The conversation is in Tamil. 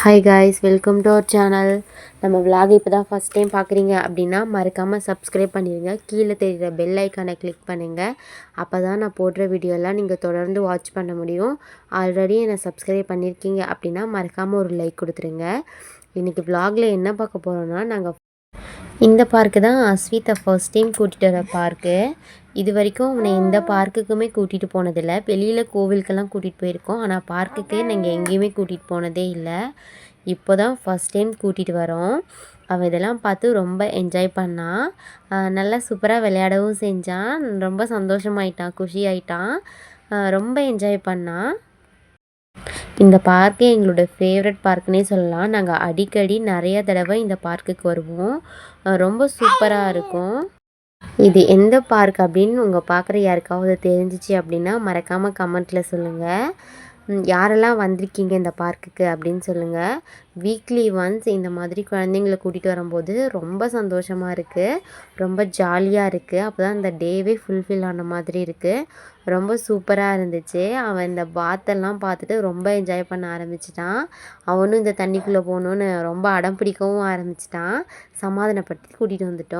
Hi guys welcome to our channel நம்ம விலாக் இப்போ தான் ஃபஸ்ட் டைம் பார்க்குறீங்க அப்படின்னா மறக்காமல் சப்ஸ்கிரைப் பண்ணிடுங்க. கீழே தெரிகிற பெல் ஐக்கானை கிளிக் பண்ணுங்கள் அப்போ தான் நான் போடுற வீடியோலாம் நீங்கள் தொடர்ந்து வாட்ச் பண்ண முடியும். ஆல்ரெடி என்னை சப்ஸ்கிரைப் பண்ணியிருக்கீங்க அப்படின்னா மறக்காமல் ஒரு லைக் கொடுத்துருங்க. இன்றைக்கி விலாகில் என்ன பார்க்க போகிறோன்னா நாங்கள் இந்த பார்க்கு தான் அஸ்வித்தை ஃபர்ஸ்ட் டைம் கூட்டிகிட்டு வர பார்க்கு இது வரைக்கும் அவனை எந்த பார்க்குக்குமே கூட்டிகிட்டு போனதில்லை. வெளியில் கோவிலுக்கெல்லாம் கூட்டிகிட்டு போயிருக்கோம். ஆனால் பார்க்குக்கே நாங்கள் எங்கேயுமே கூட்டிகிட்டு போனதே இல்லை. இப்போ தான் ஃபஸ்ட் டைம் கூட்டிகிட்டு வரோம். அவன் இதெல்லாம் பார்த்து ரொம்ப என்ஜாய் பண்ணான் நல்லா சூப்பராக விளையாடவும் செஞ்சான். ரொம்ப சந்தோஷமாயிட்டான் குஷி ஆயிட்டான் ரொம்ப என்ஜாய் பண்ணான் இந்த பார்க்கு எங்களோட ஃபேவரட் பார்க்குனே சொல்லலாம். நாங்கள் அடிக்கடி நிறைய தடவை இந்த பார்க்குக்கு வருவோம். ரொம்ப சூப்பராக இருக்கும். இது எந்த பார்க் அப்படின்னு உங்கள் பார்க்குற யாருக்காவது தெரிஞ்சிச்சு அப்படின்னா மறக்காமல் கமெண்ட்டில் சொல்லுங்கள் யாரெல்லாம் வந்திருக்கீங்க இந்த பார்க்குக்கு அப்படின்னு சொல்லுங்கள் வீக்லி ஒன்ஸ் இந்த மாதிரி குழந்தைங்கள கூட்டிகிட்டு வரும்போது ரொம்ப சந்தோஷமாக இருக்குது ரொம்ப ஜாலியாக இருக்குது அப்போ தான் இந்த டேவே ஃபுல்ஃபில் ஆன மாதிரி இருக்குது ரொம்ப சூப்பராக இருந்துச்சு. அவன் இந்த பாத்தெல்லாம் பார்த்துட்டு ரொம்ப என்ஜாய் பண்ண ஆரம்பிச்சிட்டான். அவனும் இந்த தண்ணிக்குள்ளே போகணுன்னு ரொம்ப அடம் பிடிக்கவும் ஆரம்பிச்சிட்டான். சமாதானப்படுத்தி கூட்டிகிட்டு வந்துட்டோம்.